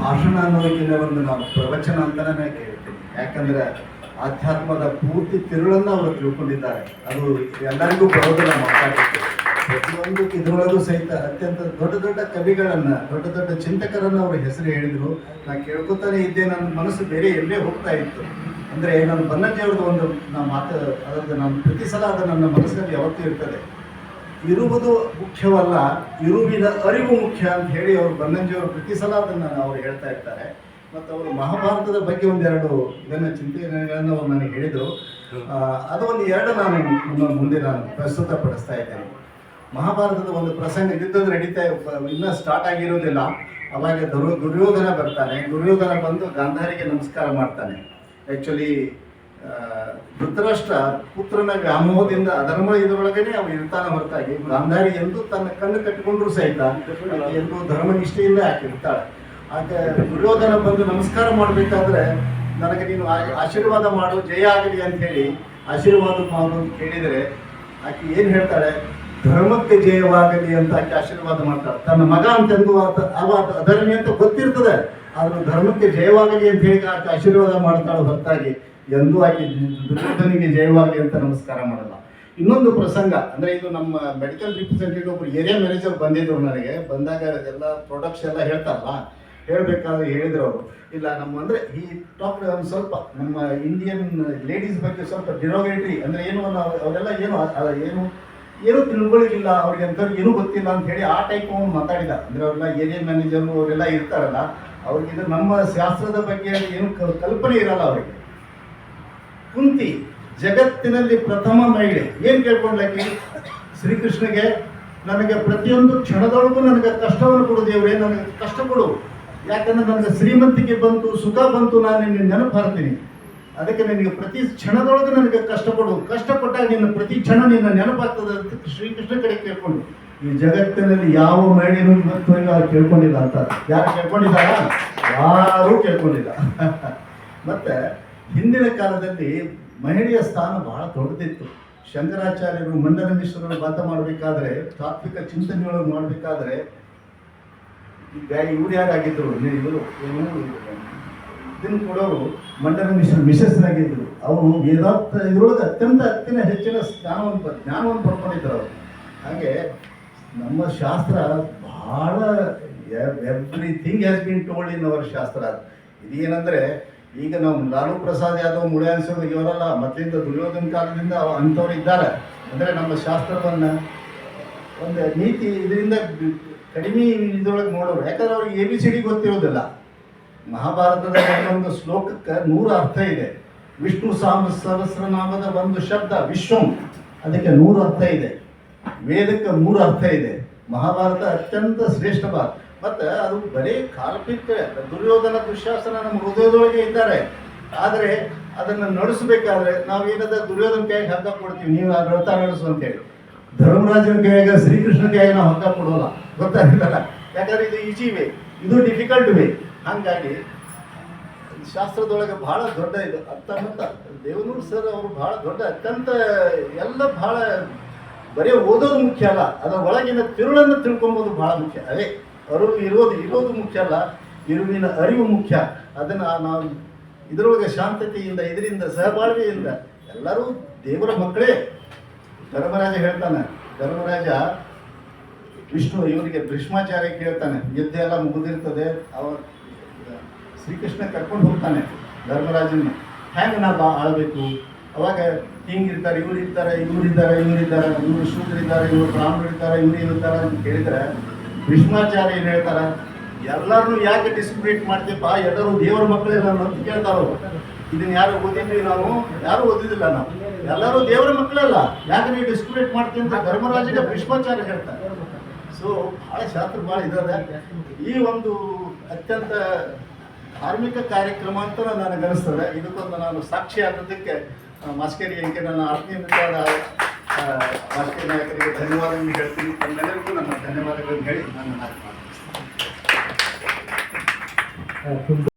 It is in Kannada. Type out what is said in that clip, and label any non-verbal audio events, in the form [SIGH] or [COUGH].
ಭಾಷಣ ಅನ್ನೋದಕ್ಕಿಂತ ಒಂದು ನಾವು ಪ್ರವಚನ ಅಂತಾನೆ ಕೇಳ್ತೀನಿ. ಯಾಕಂದ್ರೆ ಆಧ್ಯಾತ್ಮದ ಪೂರ್ತಿ ತಿರುಳನ್ನ ಅವರು ತಿಳ್ಕೊಂಡಿದ್ದಾರೆ. ಅದು ಎಲ್ಲರಿಗೂ ಬರೋದಿಲ್ಲ ಮಾತಾಡಲಿಕ್ಕೆ ಪ್ರತಿಯೊಂದು ಇದರೊಳಗೂ ಸಹಿತ ಅತ್ಯಂತ ದೊಡ್ಡ ದೊಡ್ಡ ಕವಿಗಳನ್ನ, ದೊಡ್ಡ ದೊಡ್ಡ ಚಿಂತಕರನ್ನ ಅವ್ರ ಹೆಸರು ಹೇಳಿದ್ರು. ನಾ ಕೇಳ್ಕೊತಾನೆ ಇದ್ದೆ ನನ್ನ ಮನಸ್ಸು ಬೇರೆ ಎಲ್ಲೇ ಹೋಗ್ತಾ ಇತ್ತು. ಅಂದ್ರೆ ನನ್ನ ಬನ್ನಜ್ಜಿಯವ್ರದ್ದು ಒಂದು, ನಾ ಮಾತು, ಅದರದ್ದು ನಾನು ಪ್ರತಿ ಸಲ ಅದು ನನ್ನ ಮನಸ್ಸಿನಲ್ಲಿ ಯಾವತ್ತೂ ಇರ್ತದೆ. ಇರುವುದು ಮುಖ್ಯವಲ್ಲ, ಇರುವಿನ ಅರಿವು ಮುಖ್ಯ ಅಂತ ಹೇಳಿ ಅವರು ಬನ್ನಂಜಿಯವರು ಪ್ರತಿ ಸಲ ಅದನ್ನು ಅವರು ಹೇಳ್ತಾ ಇರ್ತಾರೆ. ಮತ್ತು ಅವರು ಮಹಾಭಾರತದ ಬಗ್ಗೆ ಒಂದೆರಡು ಇದನ್ನು ಚಿಂತನೆಗಳನ್ನು ಅವರು ನನಗೆ ಹೇಳಿದರು. ಅದು ಒಂದು ಎರಡು ನಾನು ಮುಂದೆ ನಾನು ಪ್ರಸ್ತುತಪಡಿಸ್ತಾ ಇದ್ದೇನೆ. ಮಹಾಭಾರತದ ಒಂದು ಪ್ರಸಂಗ ಯುದ್ಧದ ನಡೀತಾ ಇನ್ನೂ ಸ್ಟಾರ್ಟ್ ಆಗಿರೋದಿಲ್ಲ. ಅವಾಗ ದುರ್ಯೋ, ದುರ್ಯೋಧನ ಬರ್ತಾನೆ. ದುರ್ಯೋಧನ ಬಂದು ಗಾಂಧಾರಿಗೆ ನಮಸ್ಕಾರ ಮಾಡ್ತಾನೆ. ಆ್ಯಕ್ಚುಲಿ ಧೃತರಾಷ್ಟ್ರ ಪುತ್ರನ ವ್ಯಾಮೋಹದಿಂದ ಅಧರ್ಮ ಇದರೊಳಗನೆ ಅವನು ಇರ್ತಾನ ಹೊರತಾಗಿ ಗಾಂಧಾರಿ ಎಂದು ತನ್ನ ಕಣ್ಣು ಕಟ್ಟಿಕೊಂಡ್ರು ಸಹಿತ ಎಂದು ಆಕೆ ಇರ್ತಾಳೆ? ಆಕೆ ದುರ್ಯೋಧನ ಬಂದು ನಮಸ್ಕಾರ ಮಾಡಬೇಕಾದ್ರೆ ನನಗೆ ನೀನು ಆಶೀರ್ವಾದ ಮಾಡು, ಜಯ ಆಗಲಿ ಅಂತ ಹೇಳಿ ಆಶೀರ್ವಾದ ಮಾಡು ಅಂತ ಕೇಳಿದರೆ ಆಕೆ ಏನು ಹೇಳ್ತಾಳೆ? ಧರ್ಮಕ್ಕೆ ಜಯವಾಗಲಿ ಅಂತ ಆಕೆ ಆಶೀರ್ವಾದ ಮಾಡ್ತಾಳೆ. ತನ್ನ ಮಗ ಅಂತಂದು ಅವ ಅಧರ್ಮಿ ಅಂತ ಗೊತ್ತಿರ್ತದೆ, ಆದ್ರೂ ಧರ್ಮಕ್ಕೆ ಜಯವಾಗಲಿ ಅಂತ ಹೇಳಿ ಆಕೆ ಆಶೀರ್ವಾದ ಮಾಡ್ತಾಳೆ ಹೊರತಾಗಿ. ಎಂದೂ ಆಕೆ ದುರ್ಯೋಧನಿಗೆ ಜಯವಾಗಲಿ ಅಂತ ನಮಸ್ಕಾರ ಮಾಡಲ್ಲ. ಇನ್ನೊಂದು ಪ್ರಸಂಗ, ಅಂದ್ರೆ ಇದು ನಮ್ಮ ಮೆಡಿಕಲ್ ರಿಪ್ರೆಸೆಂಟೇಟಿವ್ ಒಬ್ಬರು ಏರಿಯಾ ಮ್ಯಾನೇಜರ್ ಬಂದಿದ್ರು ನನಗೆ. ಬಂದಾಗ ಎಲ್ಲ ಪ್ರಾಡಕ್ಟ್ಸ್ ಎಲ್ಲ ಹೇಳ್ತಾರಲ್ಲ, ಹೇಳಬೇಕಾದ್ರೆ ಹೇಳಿದ್ರು ಅವರು. ಇಲ್ಲ, ನಮ್ಮ ಅಂದ್ರೆ ಈ ಟಾಕ್ ಒಂದು ಸ್ವಲ್ಪ ನಮ್ಮ ಇಂಡಿಯನ್ ಲೇಡೀಸ್ ಬಗ್ಗೆ ಸ್ವಲ್ಪ ಡಿರೋಗೇಟ್ರಿ ಅಂದ್ರೆ ಏನು ಅವರೆಲ್ಲ ಏನು ಏನು ಏನು ತಿಳುವಳಿಕಿಲ್ಲ ಅವ್ರಿಗೆ ಅಂತ ಏನೂ ಗೊತ್ತಿಲ್ಲ ಅಂತ ಹೇಳಿ ಆ ಟೈಪ್ ಅವ್ನು ಮಾತಾಡಿದ ಅಂದ್ರೆ ಅವರೆಲ್ಲ ಏರಿಯಾ ಮ್ಯಾನೇಜರು ಅವರೆಲ್ಲ ಇರ್ತಾರಲ್ಲ, ಅವ್ರಿಗೆ ಇದು ನಮ್ಮ ಶಾಸ್ತ್ರದ ಬಗ್ಗೆ ಏನು ಕಲ್ಪನೆ ಇರಲ್ಲ ಅವರಿಗೆ. ಕುಂತಿ ಜಗತ್ತಿನಲ್ಲಿ ಪ್ರಥಮ ಮಹಿಳೆ. ಏನು ಕೇಳ್ಕೊಂಡ್ಲಾಕಿ ಶ್ರೀಕೃಷ್ಣಗೆ ನನಗೆ ಪ್ರತಿಯೊಂದು ಕ್ಷಣದೊಳಗೂ ನನಗೆ ಕಷ್ಟವನ್ನು ಕೊಡು ದೇವ್ರೆ, ನನಗೆ ಕಷ್ಟ ಕೊಡು. ಯಾಕಂದ್ರೆ ನನಗೆ ಶ್ರೀಮಂತಿಕೆ ಬಂತು, ಸುಖ ಬಂತು, ನಾನು ನಿನ್ನ ನೆನಪು ಹಾರ್ತೀನಿ ಅದಕ್ಕೆ ನಿನಗೆ ಪ್ರತಿ ಕ್ಷಣದೊಳಗೆ ನನಗೆ ಕಷ್ಟ ಕೊಡು. ಕಷ್ಟ ಕೊಟ್ಟಾಗ ನಿನ್ನ ಪ್ರತಿ ಕ್ಷಣ ನಿನ್ನ ನೆನಪಾಗ್ತದೆ ಅಂತ ಶ್ರೀಕೃಷ್ಣ ಕಡೆ ಕೇಳ್ಕೊಂಡು. ಈ ಜಗತ್ತಿನಲ್ಲಿ ಯಾವ ಮಹಿಳೆನೂ ಇವತ್ತು ಕೇಳ್ಕೊಂಡಿಲ್ಲ ಅಂತ. ಯಾರು ಕೇಳ್ಕೊಂಡಿದ್ದಾರ? ಯಾರೂ ಕೇಳ್ಕೊಂಡಿಲ್ಲ. [LAUGHS] ಮತ್ತೆ ಹಿಂದಿನ ಕಾಲದಲ್ಲಿ ಮಹಿಳೆಯ ಸ್ಥಾನ ಬಹಳ ದೊಡ್ಡದಿತ್ತು. ಶಂಕರಾಚಾರ್ಯರು ಮಂಡಲ ಮಿಶ್ರರು ಬಾತ ಮಾಡಬೇಕಾದ್ರೆ, ತಾತ್ವಿಕ ಚಿಂತನೆಗಳನ್ನು ಮಾಡಬೇಕಾದ್ರೆ ಇವ್ರು ಯಾರಾಗಿದ್ದರು? ಇವರು ಇದನ್ನು ಕೊಡೋರು ಮಂಡಲ ಮಿಶ್ರ ಮಿಸಸ್ನಾಗಿದ್ದರು ಅವರು ವೇದಾಂತ ಇದರೊಳಗೆ ಅತ್ಯಂತ ಅತ್ಯಂತ ಹೆಚ್ಚಿನ ಜ್ಞಾನವನ್ನು ಜ್ಞಾನವನ್ನು ಪಡ್ಕೊಂಡಿದ್ರು ಅವರು. ಹಾಗೆ ನಮ್ಮ ಶಾಸ್ತ್ರ ಬಹಳ everything has been told in our shastra. ಇದೇನಂದ್ರೆ ಈಗ ನಾವು ಲಾಲು ಪ್ರಸಾದ್ ಯಾದವ್ ಮುಳಿಯಾನ್ಸೋರು ಇವರಲ್ಲ ಮೊದಲಿಂದ ದುರ್ಯೋಧನ ಕಾಲದಿಂದ ಅವ್ರು ಅಂಥವ್ರು ಇದ್ದಾರೆ. ಅಂದರೆ ನಮ್ಮ ಶಾಸ್ತ್ರವನ್ನು ಒಂದು ನೀತಿ ಇದರಿಂದ ಕಡಿಮೆ ಇದ್ರೊಳಗೆ ನೋಡೋರು ಯಾಕಂದ್ರೆ ಅವ್ರಿಗೆ ಎ ಬಿ ಸಿ ಡಿ ಗೊತ್ತಿರೋದಿಲ್ಲ. ಮಹಾಭಾರತದ ಒಂದು ಶ್ಲೋಕಕ್ಕೆ ನೂರು ಅರ್ಥ ಇದೆ. ವಿಷ್ಣು ಸಾಮ ಸಹಸ್ರನಾಮದ ಒಂದು ಶಬ್ದ, ವಿಶ್ವಂ. ಅದಕ್ಕೆ ನೂರು ಅರ್ಥ ಇದೆ. ವೇದಕ್ಕೆ ನೂರು ಅರ್ಥ ಇದೆ. ಮಹಾಭಾರತ ಅತ್ಯಂತ ಶ್ರೇಷ್ಠವಾದ ಮತ್ತು ಅದು ಬರೀ ಕಾಲ್ಪಿಕ ದುರ್ಯೋಧನ ದುಶ್ಯಾಸನ ನಮ್ಮ ಹೃದಯದೊಳಗೆ ಇದ್ದಾರೆ. ಆದರೆ ಅದನ್ನು ನಡೆಸಬೇಕಾದ್ರೆ ನಾವೇನದ ದುರ್ಯೋಧನ ಕೈಗೆ ಹಗ್ಗ ಕೊಡ್ತೀವಿ, ನೀವು ವ್ರತ ನಡೆಸು ಅಂತೇಳಿ ಧರ್ಮರಾಜನ ಕೈಯಾಗ ಶ್ರೀಕೃಷ್ಣ ಕೈಯಾಗ ನಾವು ಹಗ್ಗ ಕೊಡೋಲ್ಲ ಗೊತ್ತಾಗಿಲ್ಲ ಯಾಕಂದ್ರೆ ಇದು ಈಜಿ ವೇ, ಇದು ಡಿಫಿಕಲ್ಟ್ ವೇ. ಹಾಗಾಗಿ ಶಾಸ್ತ್ರದೊಳಗೆ ಬಹಳ ದೊಡ್ಡ ಇದು ಅರ್ಥ ಅಂತ. ದೇವನೂರು ಸರ್ ಅವರು ಬಹಳ ದೊಡ್ಡ, ಅತ್ಯಂತ ಎಲ್ಲ ಬಹಳ, ಬರೀ ಓದೋದು ಮುಖ್ಯ ಅಲ್ಲ, ಅದರ ಒಳಗಿನ ತಿರುಳನ್ನು ತಿಳ್ಕೊಂಬೋದು ಬಹಳ ಮುಖ್ಯ ಅದೇ ಅರಿವು ಇರೋದು ಇರೋದು ಮುಖ್ಯ ಅಲ್ಲ, ಇರುವಿನ ಅರಿವು ಮುಖ್ಯ. ಅದನ್ನು ನಾವು ಇದರೊಳಗೆ ಶಾಂತತೆಯಿಂದ, ಇದರಿಂದ, ಸಹಬಾಳ್ವೆಯಿಂದ ಎಲ್ಲರೂ ದೇವರ ಮಕ್ಕಳೇ. ಧರ್ಮರಾಜ ಹೇಳ್ತಾನೆ, ಧರ್ಮರಾಜ ವಿಷ್ಣು ಇವರಿಗೆ ಭೀಷ್ಮಾಚಾರ್ಯ ಕೇಳ್ತಾನೆ ಯುದ್ಧ ಎಲ್ಲ ಮುಗಿದಿರ್ತದೆ, ಅವ ಶ್ರೀಕೃಷ್ಣ ಕರ್ಕೊಂಡು ಹೋಗ್ತಾನೆ ಧರ್ಮರಾಜನ ಹ್ಯಾಂಗ ನಾ ಬಾ ಆಳ್ಬೇಕು? ಅವಾಗ ಹಿಂಗಿರ್ತಾರೆ, ಇವ್ರು ಇರ್ತಾರೆ, ಇವ್ರು ಇದ್ದಾರೆ ಇವ್ರು ಇದ್ದಾರೆ, ಇವ್ರು ಶೂದ್ರಿದ್ದಾರೆ, ಇವರು ಬ್ರಾಹ್ಮಣರು ಇರ್ತಾರೆ ಇವ್ರು ಇರ್ತಾರೆ ಅಂತ ಕೇಳಿದ್ರೆ ಭೀಷ್ಮಾಚಾರ್ಯ ಏನು ಹೇಳ್ತಾರ, ಎಲ್ಲರನ್ನು ಯಾಕೆ ಡಿಸ್ಕ್ರಿಮಿನೇಟ್ ಮಾಡ್ತೀಪ್ಪ ಎಲ್ಲರೂ ದೇವರ ಮಕ್ಕಳೇ ನಾನು ಅಂತ ಕೇಳ್ತಾರೋ? ಇದನ್ನ ಯಾರು ಓದಿದ್ವಿ ನಾವು? ಯಾರು ಓದಿದಿಲ್ಲ ನಾವು? ಎಲ್ಲರೂ ದೇವರ ಮಕ್ಕಳಲ್ಲ ಯಾಕೆ ನೀವು ಡಿಸ್ಕ್ರಿಮಿನೇಟ್ ಮಾಡ್ತೀವಿ ಅಂತ ಧರ್ಮರಾಜಿಗೆ ಭೀಷ್ಮಾಚಾರ್ಯ ಹೇಳ್ತಾರೆ. ಸೊ ಭಾಳ ಶಾಸ್ತ್ರ ಭಾಳ ಇದಾವೆ ಈ ಒಂದು ಅತ್ಯಂತ ಧಾರ್ಮಿಕ ಕಾರ್ಯಕ್ರಮ ಅಂತ ನನಗೆ ಅನಿಸ್ತದೆ ಇದಕ್ಕೊಂದು ನಾನು ಸಾಕ್ಷಿ ಆಗೋದಕ್ಕೆ ಮಾಸ್ಕರಿ ಅಂಕೆ ನನ್ನ ಆತ್ಮೀಯ ಮಿತ್ರರಾದ ಮಾಸ್ಕೇರಿ ನಾಯಕರಿಗೆ ಧನ್ಯವಾದಗಳನ್ನು ಹೇಳ್ತೀನಿ ತಮ್ಮೆಲ್ಲರಿಗೂ ನನ್ನ ಧನ್ಯವಾದಗಳನ್ನು ಹೇಳಿ ನನ್ನ ಮಾತು ಮಾಡ್ತೀನಿ.